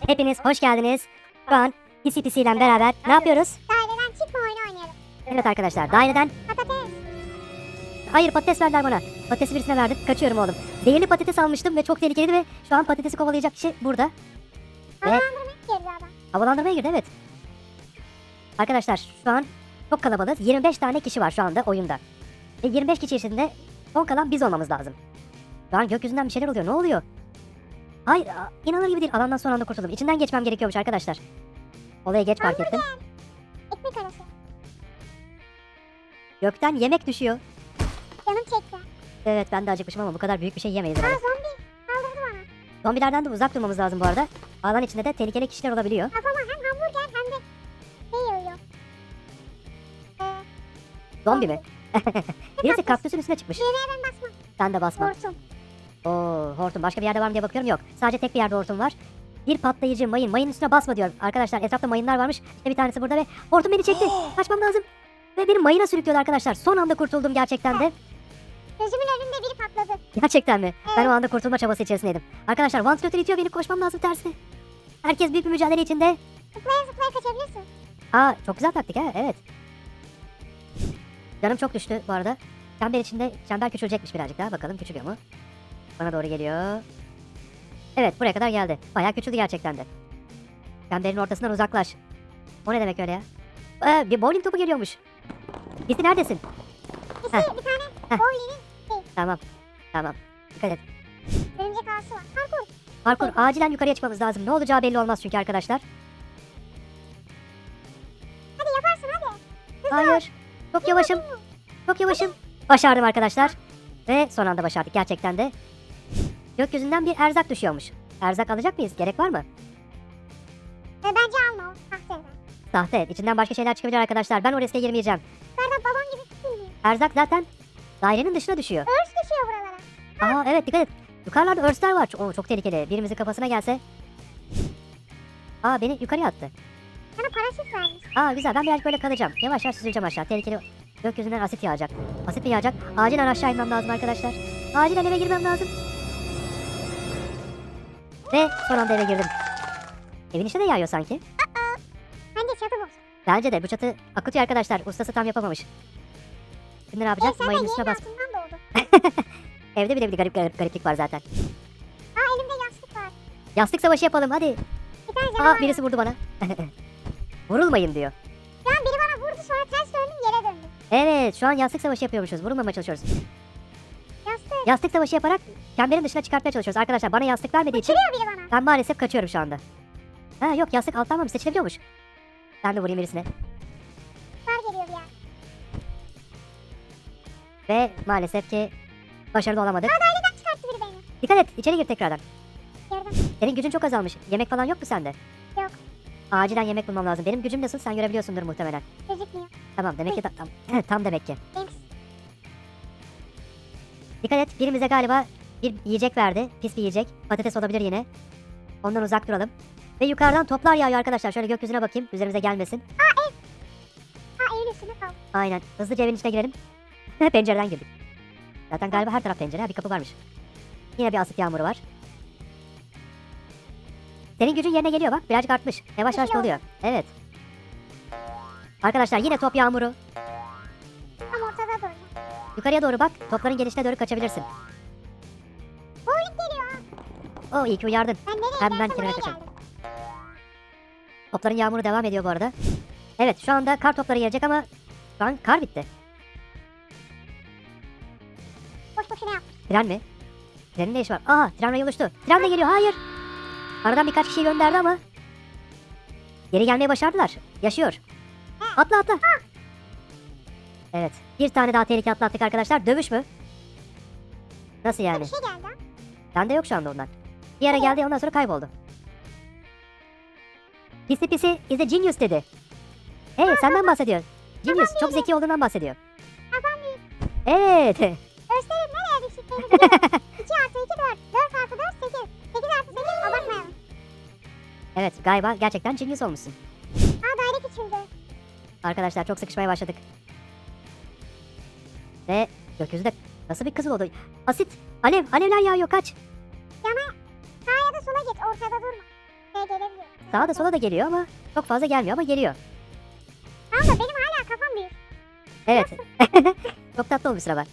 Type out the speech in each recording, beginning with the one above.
Hepiniz hoş geldiniz. Şu an Pisi Pisi ile beraber ne yapıyoruz? Daireden çıkma oyunu oynayalım. Evet arkadaşlar daireden... Patates. Hayır patates verdiler bana. Patatesi birisine verdim. Kaçıyorum oğlum. Zehirli patates almıştım ve çok tehlikeliydi ve şu an patatesi kovalayacak kişi burada. Havalandırmaya girdi adam. havalandırmaya girdi evet. Arkadaşlar şu an çok kalabalığız. 25 tane kişi var şu anda oyunda. Ve 25 kişi içinde son kalan biz olmamız lazım. Şu an gökyüzünden bir şeyler oluyor. Ne oluyor? Hayır inanılır gibi değil. Alandan son anda kurtuldum. İçinden geçmem gerekiyormuş arkadaşlar. Olaya geç fark ettim. Ekmek arası. Gökten yemek düşüyor. Canım çekti. Evet ben de acıkmışım ama bu kadar büyük bir şey yemeyiz Aa herhalde. zombi. Saldırdı bana. Zombilerden de uzak durmamız lazım bu arada. Alan içinde de tehlikeli kişiler olabiliyor. Kafama hem hamburger hem de şey yağıyor. Ee, Zombi mi? Birisi kaktüsün üstüne çıkmış. düğmeye ben basmam. Sen de basma. Hortum. Oo, hortum başka bir yerde var mı diye bakıyorum yok. Sadece tek bir yerde hortum var. Bir patlayıcı mayın. Mayın üstüne basma diyor. Arkadaşlar etrafta mayınlar varmış. İşte bir tanesi burada ve hortum beni çekti. Kaçmam lazım. Ve beni mayına sürüklüyordu arkadaşlar. Son anda kurtuldum gerçekten de. Gözümün önünde biri patladı. Gerçekten mi? Ben o anda kurtulma çabası içerisindeydim. Arkadaşlar vantilatör itiyor beni koşmam lazım tersine. Herkes büyük bir mücadele içinde. Zıplaya zıplaya kaçabilirsin. Aa çok güzel taktik ha evet. Canım çok düştü bu arada. Çember içinde çember küçülecekmiş birazcık daha bakalım küçülüyor mu? Bana doğru geliyor. Evet buraya kadar geldi. Bayağı küçüldü gerçekten de. Çemberin ortasından uzaklaş. O ne demek öyle ya? Ee, bir bowling topu geliyormuş. Bizi neredesin? İşte Heh. bir tane Heh. bowling'in Tamam. Tamam. Dikkat et. örümcek ağası var. Parkur. Parkur acilen yukarıya çıkmamız lazım. Ne olacağı belli olmaz çünkü arkadaşlar. Hadi yaparsın hadi. Hayır. Çok yavaşım. Çok yavaşım. Başardım arkadaşlar. Ve son anda başardık gerçekten de. Gökyüzünden bir erzak düşüyormuş. Erzak alacak mıyız? Gerek var mı? Ve bence alma o. Sahte. Sahte. evet. İçinden başka şeyler çıkabilir arkadaşlar. Ben o riske girmeyeceğim. Yukarıda balon gibi tutulmuyor. Erzak zaten dairenin dışına düşüyor. Örs düşüyor buralara. Aa evet dikkat et. Yukarılarda örsler var. Oo, çok tehlikeli. Birimizin kafasına gelse. Aa beni yukarıya attı. Sana paraşüt vermiş. Aa güzel ben birazcık böyle kalacağım. Yavaş yavaş süzüleceğim aşağı. Tehlikeli. Gökyüzünden asit yağacak. Asit mi yağacak? Acilen aşağı inmem lazım arkadaşlar. Acilen eve girmem lazım. Ve son anda eve girdim. Evin içine de yağıyor sanki. Bence çatı bozuk. Bence de bu çatı akıtıyor arkadaşlar. Ustası tam yapamamış. Şimdi ne yapacak? de Mayın üstüne bas. Evde bile bir garip, garip gariplik var zaten. Aa elimde yastık var. Yastık savaşı yapalım hadi. Bir Aa birisi vurdu bana. Vurulmayın diyor. An biri bana vurdu sonra ters döndüm yere döndüm. Evet şu an yastık savaşı yapıyormuşuz. Vurulmamaya çalışıyoruz. Yastık. Savaşı yaparak çemberin dışına çıkartmaya çalışıyoruz. Arkadaşlar bana yastık vermediği için ben maalesef kaçıyorum şu anda. Ha yok yastık alttan mı seçilebiliyormuş. Ben de vurayım birisine. Kar geliyor yer. Ve maalesef ki başarılı olamadık. Daireden çıkarttı biri beni. Dikkat et içeri gir tekrardan. Girdim. Senin gücün çok azalmış. Yemek falan yok mu sende? Yok. Acilen yemek bulmam lazım. Benim gücüm nasıl sen görebiliyorsundur muhtemelen. Gözükmüyor. Tamam demek ki ta- tam, tam demek ki. Thanks. Dikkat et birimize galiba bir yiyecek verdi. Pis bir yiyecek. Patates olabilir yine. Ondan uzak duralım. Ve yukarıdan toplar yağıyor arkadaşlar. Şöyle gökyüzüne bakayım. Üzerimize gelmesin. Ha evin üstünde kaldı. Aynen. Hızlıca evin içine girelim. Pencereden girdik. Zaten galiba her taraf pencere. ha, Bir kapı varmış. Yine bir asit yağmuru var. Senin gücün yerine geliyor bak. Birazcık artmış. Yavaş yavaş doluyor. Evet. Arkadaşlar yine top yağmuru. Yukarıya doğru bak. Topların gelişine doğru kaçabilirsin. Bowling geliyor ha. O iyi ki uyardın. Ben nereye Ben- ben kenara geldim. Topların yağmuru devam ediyor bu arada. Evet şu anda kar topları gelecek ama şu an kar bitti. Boş boşuna yap. Tren mi? Trenin ne işi var? Aa tren rayı oluştu. Tren de geliyor hayır. Aradan birkaç kişiyi gönderdi ama. Geri gelmeyi başardılar. Yaşıyor. Atla atla. Evet. Bir tane daha tehlike atlattık arkadaşlar. Dövüş mü? Nasıl yani? Bir şey geldi. Bende yok şu anda ondan. Bir ara geldi ondan sonra kayboldu. Pisi pisi is a genius dedi. Hey senden bahsediyor. Genius çok zeki olduğundan bahsediyor. Büyük. Evet. Gösterin nereye düştüklerini biliyorum. 2 artı 2 4. 4 artı 4 8. 8 artı 8 abartmayalım. Evet galiba gerçekten genius olmuşsun. Aa daire küçüldü. Arkadaşlar çok sıkışmaya başladık. Ve gökyüzünde nasıl bir kızıl oldu? Asit, alev, alevler yağıyor kaç. Sağa ya da sola git ortada durma. Buraya gelebiliyor. Sağa da sola da geliyor ama çok fazla gelmiyor ama geliyor. Tamam da benim hala kafam büyük. Evet. çok tatlı olmuş sıra bak.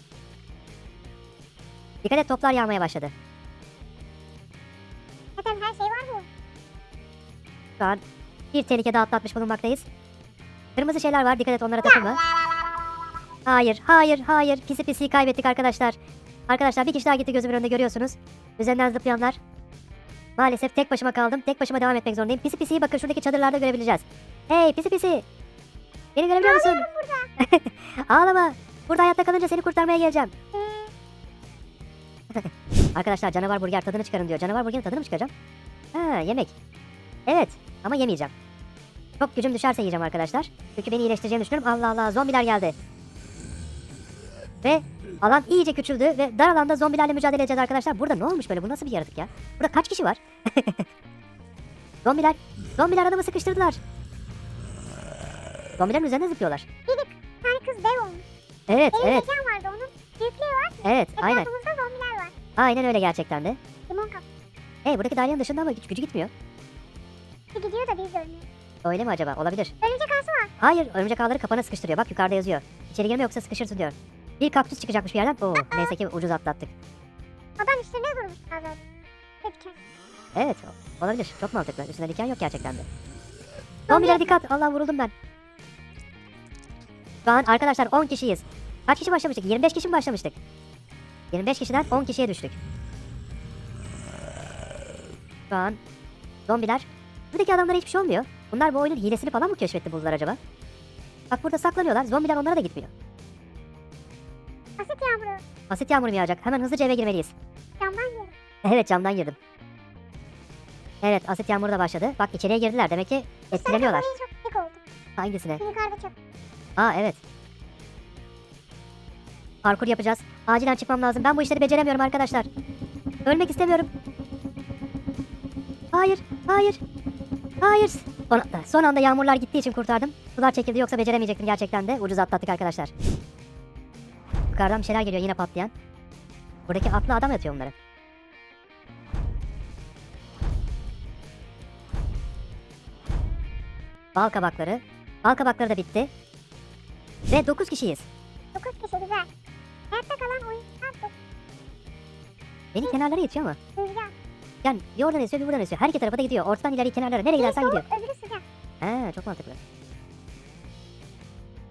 Dikkat et toplar yağmaya başladı. Zaten her şey var bu. Şu an bir tehlike daha atlatmış bulunmaktayız. Kırmızı şeyler var dikkat et onlara takılma. Hayır, hayır, hayır. Pisi pisi kaybettik arkadaşlar. Arkadaşlar bir kişi daha gitti gözümün önünde görüyorsunuz. Üzerinden zıplayanlar. Maalesef tek başıma kaldım. Tek başıma devam etmek zorundayım. Pisi pisiyi bakın şuradaki çadırlarda görebileceğiz. Hey pisi pisi. Beni görebiliyor musun? Ağlama. Burada hayatta kalınca seni kurtarmaya geleceğim. Arkadaşlar canavar burger tadını çıkarın diyor. Canavar burgerin tadını mı çıkaracağım? Ha yemek. Evet ama yemeyeceğim. Çok gücüm düşerse yiyeceğim arkadaşlar. Çünkü beni iyileştireceğini düşünüyorum. Allah Allah zombiler geldi. Ve alan iyice küçüldü ve dar alanda zombilerle mücadele edeceğiz arkadaşlar. Burada ne olmuş böyle? Bu nasıl bir yaratık ya? Burada kaç kişi var? zombiler, zombiler adamı sıkıştırdılar. Zombilerin üzerine zıplıyorlar. bir tane kız dev olmuş. Evet, Benim evet, vardı onun. Büyüklüğü var. evet. Aynen. Etrafımızda zombiler var. Aynen öyle gerçekten de. Limon kapı. Hey buradaki dairenin dışında ama güç- gücü gitmiyor. gidiyor da biz görmüyoruz. Öyle mi acaba? Olabilir. Örümcek ağası var. Hayır, örümcek ağları kapana sıkıştırıyor. Bak yukarıda yazıyor. İçeri girme yoksa sıkışırsın diyor. Bir kaktüs çıkacakmış bir yerden. Oo, neyse ki ucuz atlattık. Adam üstüne durmuş zaten. Diken. Evet, olabilir. Çok mantıklı. Üstünde diken yok gerçekten de. Zombilere dikkat. Allah vuruldum ben. Şu an arkadaşlar 10 kişiyiz. Kaç kişi başlamıştık? 25 kişi mi başlamıştık? 25 kişiden 10 kişiye düştük. Şu an zombiler. Buradaki adamlara hiçbir şey olmuyor. Bunlar bu oyunun hilesini falan mı keşfetti buldular acaba? Bak burada saklanıyorlar. Zombiler onlara da gitmiyor. Asit yağmuru. Mu yağacak? Hemen hızlıca eve girmeliyiz. Camdan yerim. Evet camdan girdim. Evet asit yağmuru da başladı. Bak içeriye girdiler. Demek ki etkileniyorlar. Oraya çok tek oldu. Hangisine? Yukarıda çok. Aa evet. Parkur yapacağız. Acilen çıkmam lazım. Ben bu işleri beceremiyorum arkadaşlar. Ölmek istemiyorum. Hayır, hayır. Hayır. Son son anda yağmurlar gittiği için kurtardım. Sular çekildi yoksa beceremeyecektim gerçekten de. Ucuz atlattık arkadaşlar. Yukarıdan bir şeyler geliyor yine patlayan. Buradaki atlı adam yatıyor onları. Bal kabakları. Bal kabakları da bitti. Ve 9 kişiyiz. 9 kişi güzel. Hayatta kalan oyun. Ha, Beni kenarlara itiyor ama. rüzgar. Yani bir oradan esiyor bir buradan esiyor. Her iki tarafa da gidiyor. Ortadan ileri kenarlara. Nereye gidersen gidiyor. öbürü sıcak. He çok mantıklı.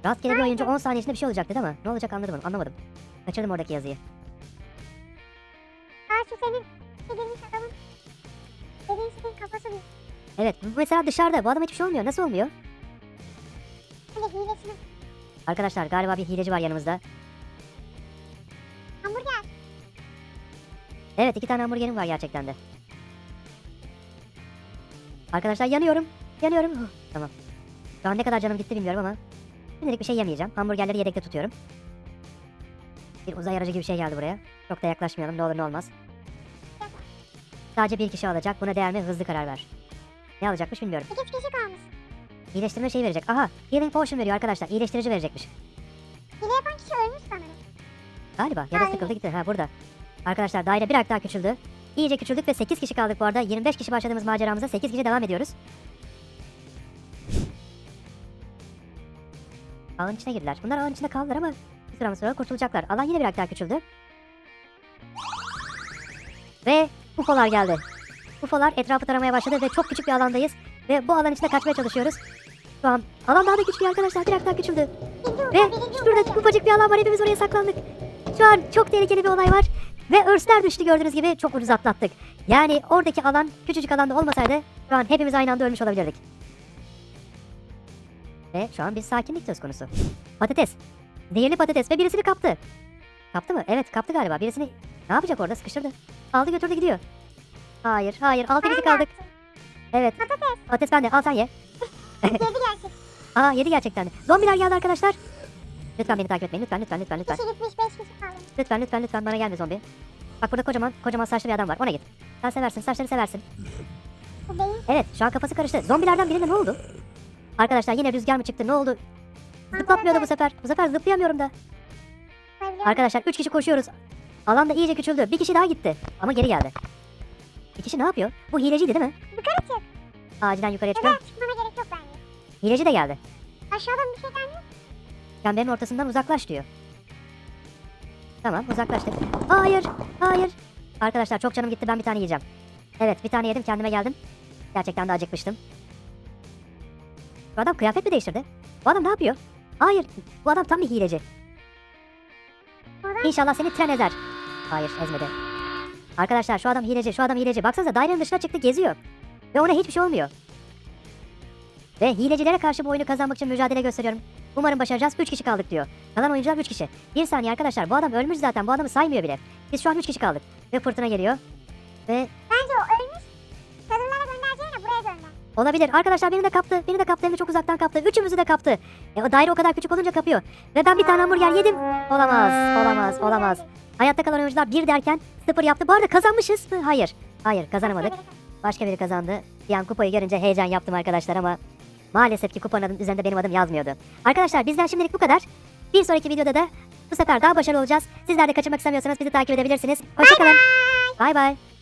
Rastgele bir oyuncu 10 saniye içinde bir şey olacak dedi ama ne olacak anladım anlamadım. Kaçırdım oradaki yazıyı. Şu senin dediğin adamın. Dediğin şeyin kafası büyük. Evet bu mesela dışarıda bu adam hiçbir şey olmuyor. Nasıl olmuyor? Hani hilesini. Arkadaşlar galiba bir hileci var yanımızda. Hamburger. Evet iki tane hamburgerim var gerçekten de. Arkadaşlar yanıyorum. Yanıyorum. Huh, tamam. Şu an ne kadar canım gitti bilmiyorum ama. Şimdilik bir şey yemeyeceğim. Hamburgerleri yedekte tutuyorum. Bir uzay aracı gibi bir şey geldi buraya. Çok da yaklaşmayalım ne olur ne olmaz. Sadece bir kişi alacak. Buna değer mi? Hızlı karar ver. Ne alacakmış bilmiyorum. 8 kişi kalmış. İyileştirme şeyi verecek. Aha healing potion veriyor arkadaşlar. İyileştirici verecekmiş. Hile yapan kişi ölmüş sanırım. Galiba ya da Aynen. sıkıldı gitti. Ha burada. Arkadaşlar daire bir daha küçüldü. İyice küçüldük ve 8 kişi kaldık bu arada. 25 kişi başladığımız maceramıza 8 kişi devam ediyoruz. Ağın içine girdiler. Bunlar ağın içinde kaldılar ama bir süre sonra kurtulacaklar. Alan yine bir daha küçüldü. Ve UFO'lar geldi. UFO'lar etrafı taramaya başladı ve çok küçük bir alandayız. Ve bu alan içinde kaçmaya çalışıyoruz. Şu an alan daha da küçülüyor arkadaşlar. Bir daha küçüldü. Ve şurada ufa. ufacık bir alan var. Hepimiz oraya saklandık. Şu an çok tehlikeli bir olay var. Ve örsler düştü gördüğünüz gibi. Çok ucuz atlattık. Yani oradaki alan küçücük alanda olmasaydı şu an hepimiz aynı anda ölmüş olabilirdik. Ve şu an bir sakinlik söz konusu. Patates. Zehirli patates ve birisini kaptı. Kaptı mı? Evet kaptı galiba. Birisini ne yapacak orada? Sıkıştırdı. Aldı götürdü gidiyor. Hayır hayır. Altı kişi kaldık. Evet. Patates. Patates bende. Al sen ye. Yedi gerçek. Aa yedi gerçekten. Zombiler geldi arkadaşlar. Lütfen beni takip etmeyin. Lütfen lütfen lütfen lütfen. Kişi gitmiş 5 kişi kalmış. Lütfen lütfen lütfen bana gelme zombi. Bak burada kocaman kocaman saçlı bir adam var. Ona git. Sen seversin. Saçları seversin. Bu beyin. Evet şu an kafası karıştı. Zombilerden birine ne oldu? Arkadaşlar yine rüzgar mı çıktı? Ne oldu? Zıplatmıyordu bu sefer. Bu sefer zıplayamıyorum da. Arkadaşlar. Arkadaşlar 3 kişi koşuyoruz. Alan da iyice küçüldü. Bir kişi daha gitti. Ama geri geldi. Bir kişi ne yapıyor? Bu hileciydi değil mi? Yukarı çık. Acilen yukarıya Ya çıkıyorum. da çıkmama gerek yok bence. Hileci de geldi. Aşağıdan bir şey gelmiyor. Çemberin ortasından uzaklaş diyor. Tamam uzaklaştık. Hayır. Hayır. Arkadaşlar çok canım gitti ben bir tane yiyeceğim. Evet bir tane yedim kendime geldim. Gerçekten de acıkmıştım. Bu adam kıyafet mi değiştirdi? Bu adam ne yapıyor? Hayır. Bu adam tam bir hileci. İnşallah seni tren ezer. Hayır ezmedi. Arkadaşlar şu adam hileci, şu adam hileci. Baksanıza dairenin dışına çıktı geziyor. Ve ona hiçbir şey olmuyor. Ve hilecilere karşı bu oyunu kazanmak için mücadele gösteriyorum. Umarım başaracağız. 3 kişi kaldık diyor. Kalan oyuncular 3 kişi. Bir saniye arkadaşlar bu adam ölmüş zaten. Bu adamı saymıyor bile. Biz şu an 3 kişi kaldık. Ve fırtına geliyor. Ve olabilir. Arkadaşlar beni de kaptı. Beni de kaptı. Hem de çok uzaktan kaptı. Üçümüzü de kaptı. E, o daire o kadar küçük olunca kapıyor. Ve ben bir tane hamburger yedim. Olamaz. Olamaz. Olamaz. Hayatta kalan oyuncular 1 derken 0 yaptı. Bu arada kazanmışız mı? Hayır. Hayır kazanamadık. Başka biri kazandı. Bir an kupayı görünce heyecan yaptım arkadaşlar ama maalesef ki kupanın adının üzerinde benim adım yazmıyordu. Arkadaşlar bizden şimdilik bu kadar. Bir sonraki videoda da bu sefer daha başarılı olacağız. Sizler de kaçırmak istemiyorsanız bizi takip edebilirsiniz. Hoşçakalın. Bay bay.